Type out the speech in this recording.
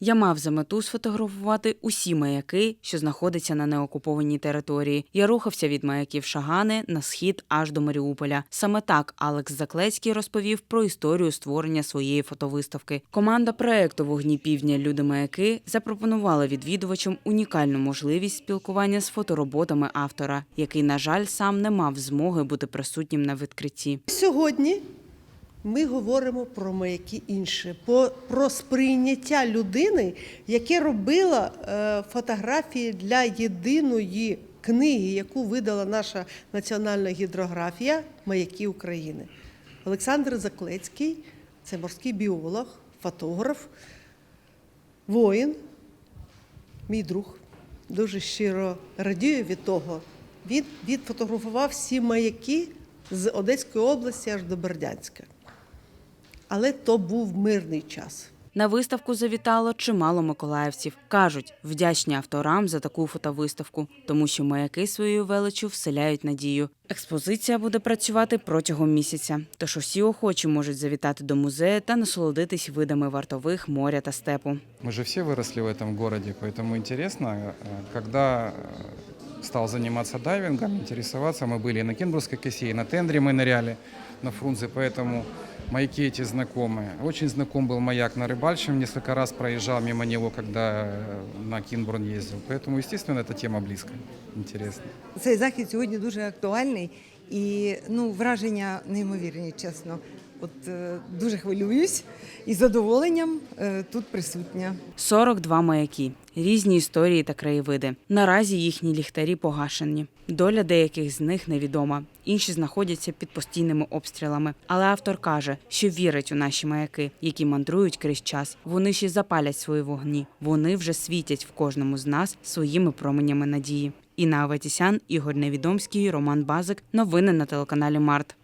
Я мав за мету сфотографувати усі маяки, що знаходяться на неокупованій території. Я рухався від маяків Шагани на схід аж до Маріуполя. Саме так Алекс Заклецький розповів про історію створення своєї фотовиставки. Команда проекту Вогні півдня Люди маяки запропонувала відвідувачам унікальну можливість спілкування з фотороботами автора, який, на жаль, сам не мав змоги бути присутнім на відкритті. Сьогодні ми говоримо про маяки інше, про сприйняття людини, яке робила е, фотографії для єдиної книги, яку видала наша національна гідрографія Маяки України. Олександр Заклецький це морський біолог, фотограф, воїн, мій друг. Дуже щиро радію від того. Він відфотографував всі маяки з Одеської області аж до Бердянська Але то був мирний час. На виставку завітало чимало миколаївців. Кажуть, вдячні авторам за таку фотовиставку, тому що маяки своєю величчю вселяють надію. Експозиція буде працювати протягом місяця, тож усі охочі можуть завітати до музею та насолодитись видами вартових моря та степу. Мы же все выросли в этом городе, поэтому интересно, э, когда э, стал заниматься дайвингом, интересоваться, мы были и на Кенбургской косе, и на тендре мы ныряли на Фрунзе, поэтому маяки эти знакомые. Очень знаком был маяк на Рыбальщем, несколько раз проезжал мимо него, когда э, на Кинбурн ездил. Поэтому, естественно, эта тема близкая, интересно. Цей захід сьогодні дуже актуальний і ну, враження неймовірні, чесно. От е, дуже хвилююсь і задоволенням е, тут присутня. 42 маяки, різні історії та краєвиди. Наразі їхні ліхтарі погашені. Доля деяких з них невідома. Інші знаходяться під постійними обстрілами. Але автор каже, що вірить у наші маяки, які мандрують крізь час. Вони ще запалять свої вогні. Вони вже світять в кожному з нас своїми променями надії. Інна Аветісян, Ігор Невідомський, Роман Базик. Новини на телеканалі Март.